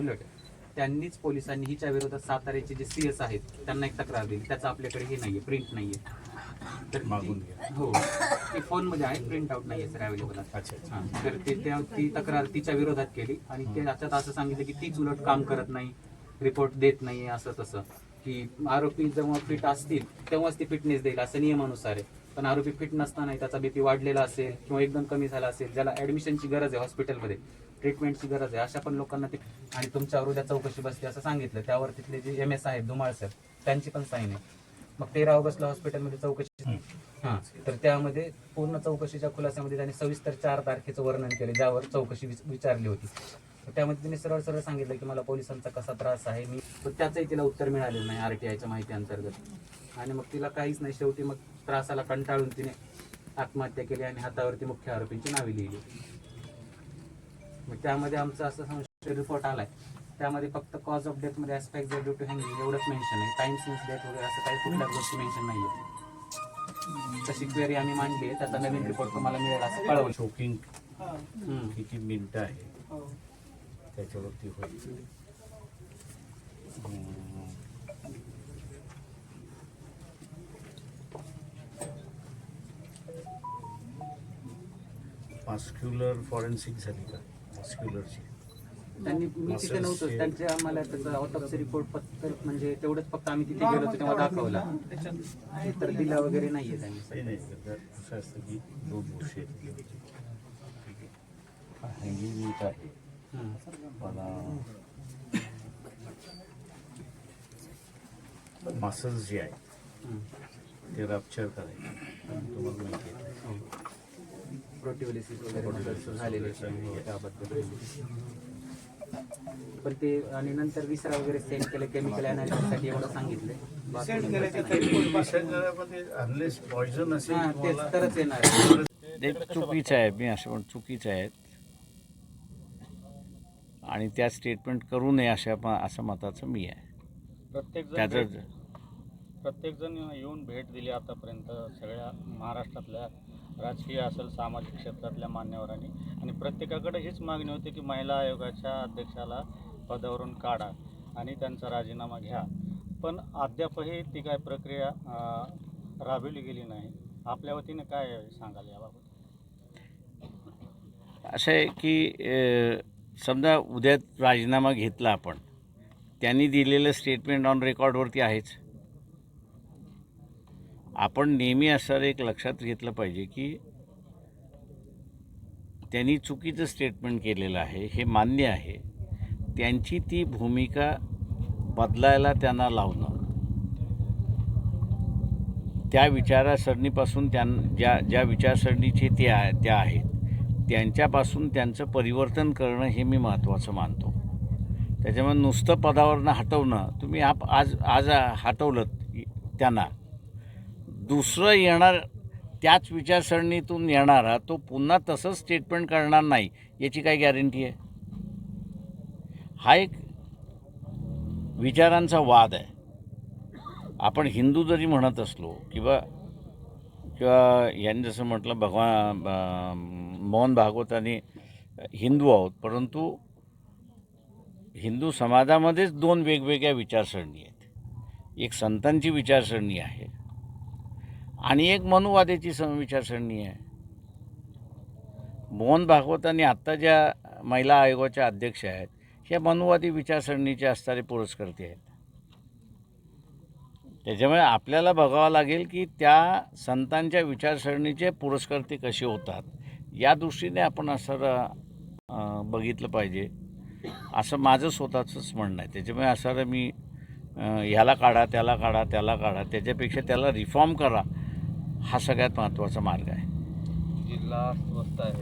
उलट त्यांनीच पोलिसांनी हिच्या विरोधात साताऱ्याचे जे सी एस आहेत त्यांना एक तक्रार दिली. त्याचं आपल्याकडे हे नाहीये प्रिंट नाहीये. तर मागून. हो. ती फोनमध्ये आहे प्रिंट आउट नाहीये सर अवेलेबल अच्छा हा, तर ते त्या ती तक्रार तिच्या विरोधात केली आणि ते त्याच्यात असं सांगितलं की तीच उलट काम करत नाही रिपोर्ट देत नाही असं तसं. की आरोपी जेव्हा फिट असतील तेव्हाच ती फिटनेस देईल असं नियमानुसार आहे. पण आरोपी फिट नसताना त्याचा बीपी वाढलेला असेल किंवा एकदम कमी झाला असेल ज्याला ऍडमिशनची गरज आहे हॉस्पिटलमध्ये ट्रीटमेंटची गरज आहे. अशा पण लोकांना ते आणि तुमच्यावर उद्या चौकशी बसते असं सांगितलं. त्यावर तिथले जे एम एस आहेत धुमाळ सर त्यांची पण साईन आहे. मग तेरा ऑगस्टला हॉस्पिटलमध्ये चौकशी हा तर त्यामध्ये पूर्ण चौकशीच्या खुलासामध्ये त्यांनी सविस्तर चार तारखेचं वर्णन केले ज्यावर चौकशी विच- विचारली होती. तर त्यामध्ये त्यांनी सरळ सरळ सांगितलं की मला पोलिसांचा कसा त्रास आहे. मी पण त्याचंही तिला उत्तर मिळालेलं नाही आरटीआयच्या माहिती अंतर्गत. आणि मग तिला काहीच नाही. शेवटी मग त्रासाला कंटाळून तिने आत्महत्या केली आणि हातावरती मुख्य आरोपींची नावे लिहिली. मग त्यामध्ये आमचा असं संशय रिपोर्ट आलाय. त्यामध्ये फक्त कॉज ऑफ डेथमध्ये ऍस्पेक्ट ड्यू टू हँगिंग एवढंच मेन्शन आहे. टाइम सिन्स डेथ वगैरे असं काही कुठल्याच गोष्टी मेन्शन नाहीये. तशी क्वेरी आम्ही मांडली आहे. त्याचा नवीन रिपोर्ट तुम्हाला मिळेल असं कळवलं. शोकिंग. किती मिनिटं आहे? त्याच्यावरती होईल. हम्म. मस्क्युलर फॉरेन्सिक झाली का? मस्क्युलरची त्यांनी मी तिथे नव्हतो त्यांचे आम्हाला त्याचं ऑटोप्सी रिपोर्ट फक्त म्हणजे तेवढंच फक्त आम्ही तिथे गेलो होतो तेव्हा दाखवला. तर दिला वगैरे नाहीये त्यांनी. नाही नाही तर असं असतं की दोन गोष्टी आहेत हँगिंग मीट आहे. मला मसल्स जे आहेत. ते रप्चर करायचे. तुम्हाला माहिती आहे. प्रोटिओलिसिस वगैरे झालेले आहे. त्याबद्दल. पण ते आणि नंतर विसरा वगैरे सेंड केले केमिकलसाठी एवढं सांगितले तरच येणार. ते चुकीचं आहे मी असं पण चुकीचं आहे. आणि त्या स्टेटमेंट करू नये अशा असं मताचं मी आहे. प्रत्येक त्याचं भेट- प्रत्येक जण येऊन भेट दिली आतापर्यंत सगळ्या महाराष्ट्रातल्या राजकीय असेल सामाजिक क्षेत्रातल्या मान्यवरांनी. आणि प्रत्येकाकडे हीच मागणी होती की महिला आयोगाच्या अध्यक्षाला पदावरून काढा आणि त्यांचा राजीनामा घ्या. पण अद्यापही ती काय प्रक्रिया राबविली गेली नाही. आपल्या वतीने काय सांगाल याबाबत? असं आहे की समजा उद्या राजीनामा घेतला आपण त्यांनी दिलेलं स्टेटमेंट ऑन रेकॉर्डवरती आहेच. आपण नेहमी असणारं एक लक्षात घेतलं पाहिजे की त्यांनी चुकीचं स्टेटमेंट केलेलं आहे हे मान्य आहे. त्यांची ती भूमिका बदलायला त्यांना लावणं. त्या विचारसरणीपासून त्यां ज्या ज्या विचारसरणीचे ते त्या आहेत त्यांच्यापासून त्यांचं परिवर्तन करणं हे मी महत्त्वाचं मानतो. त्याच्यामुळे नुसतं पदावरनं हटवणं तुम्ही आप आज आज हटवलं त्यांना. दुसरं येणार त्याच विचारसरणीतून येणारा तो पुन्हा तसंच स्टेटमेंट करणार नाही याची काय गॅरंटी आहे? हा एक विचारांचा वाद आहे. आपण हिंदू जरी म्हणत असलो किंवा किंवा यांनी जसं म्हटलं भगवान मोहन मोहन आणि हिंदू आहोत परंतु हिंदू समाजामध्येच दोन वेगवेगळ्या विचारसरणी आहेत. एक संतांची विचारसरणी आहे आणि एक मनुवादाची स विचारसरणी आहे. मोहन भागवतांनी आत्ता ज्या महिला आयोगाच्या अध्यक्ष आहेत ह्या मनुवादी विचारसरणीचे असणारे पुरस्कर्ते आहेत. त्याच्यामुळे आपल्याला बघावं लागेल की त्या संतांच्या विचारसरणीचे पुरस्कर्ते कसे होतात या दृष्टीने आपण असं बघितलं पाहिजे. असं माझं स्वतःचंच म्हणणं आहे. त्याच्यामुळे असं मी ह्याला काढा त्याला काढा त्याला काढा त्याच्यापेक्षा त्याला रिफॉर्म करा. हा सगळ्यात महत्त्वाचा मार्ग आहे. जिल्हा स्वस्त आहे.